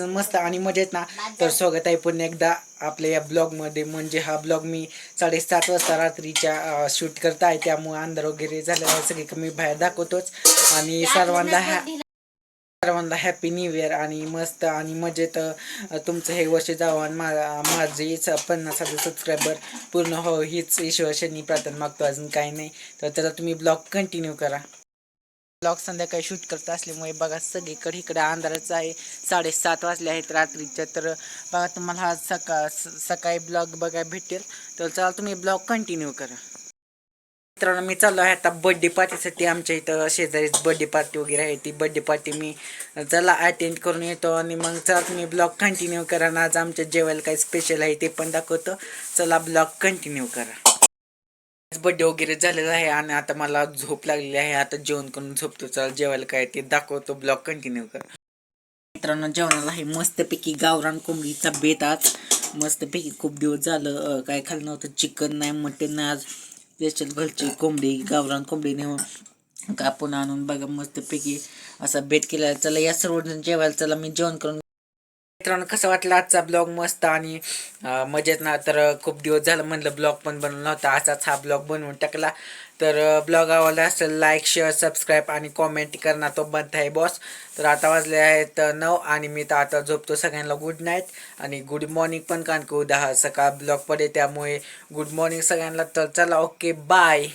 मस्त आणि मजेत ना. तर स्वागत आहे पुन्हा एकदा आपल्या या ब्लॉगमध्ये. म्हणजे हा ब्लॉग मी साडेसात वाजता रात्रीच्या शूट करत आहे. त्यामुळे अंधार वगैरे आहे. सगळी कमी बाहेर दाखवतोच. आणि सर्वांना ह्या सर्वांना हॅपी न्यू इयर आणि मस्त आणि मजेत तुमचं हे वर्ष जावं आणि मा माझे स- पन्नास हजार सबस्क्रायबर पूर्ण हो. हीच ईश्वरशनी प्रार्थना मागतो. अजून काही नाही. तर त्याला तुम्ही ब्लॉग कंटिन्यू करा. ब्लॉग संध्याकाळी शूट करत असल्यामुळे बघा सगळीकडे इकडे अंधाराचं आहे. साडेसात वाजले आहेत रात्रीच्या तर बघा तुम्हाला हा सका स- सकाळी ब्लॉग बघायला भेटेल. तर चला तुम्ही ब्लॉग कंटिन्यू करा. मित्रांनो मी चाललो आहे आता बड्डे पार्टीसाठी आमच्या इथं शेजारीच बड्डे पार्टी वगैरे आहे. ती बड्डे पार्टी मी चला अटेंड करून येतो आणि मग चला तुम्ही ब्लॉग कंटिन्यू करा. आणि आज आमच्या जेवायला काही स्पेशल आहे ते पण दाखवतो. चला ब्लॉग कंटिन्यू करा. बर्थडे वगैरे झालेला आहे आणि आता मला झोप लागलेली आहे. आता जेवण करून झोपतो. चला जेवायला काय ते दाखवतो. ब्लॉग कंटिन्यू कर. मित्रांनो जेवणाला आहे मस्तपैकी गावरान कोंबडीचा बेत आज. मस्तपैकी खूप दिवस झालं काय खाल्लं नव्हतं. चिकन नाही मटन नाही. आज स्पेशल घरची कोंबडी गावरान कोंबडी नेऊन कापून आणून बघा मस्तपैकी असा बेत केला चला या सर्वजण जेवायला चला. मी जेवण करून मित्रांनो कसं वाटलं आजचा ब्लॉग मस्त आणि मजेत ना? तर खूप दिवस झालं म्हणलं ब्लॉग पण बनवला नव्हता. असाच हा ब्लॉग बनवून टाकला. तर ब्लॉग आवडला असेल लाईक शेअर सबस्क्राईब आणि कॉमेंट करणार तो बंद आहे बॉस तर आता वाजले आहेत नऊ आणि मी तर आता झोपतो सगळ्यांना गुड नाईट आणि गुड मॉर्निंग पण कारण की उद्या हा सकाळ ब्लॉग पडे त्यामुळे गुड मॉर्निंग सगळ्यांना. तर चला ओके बाय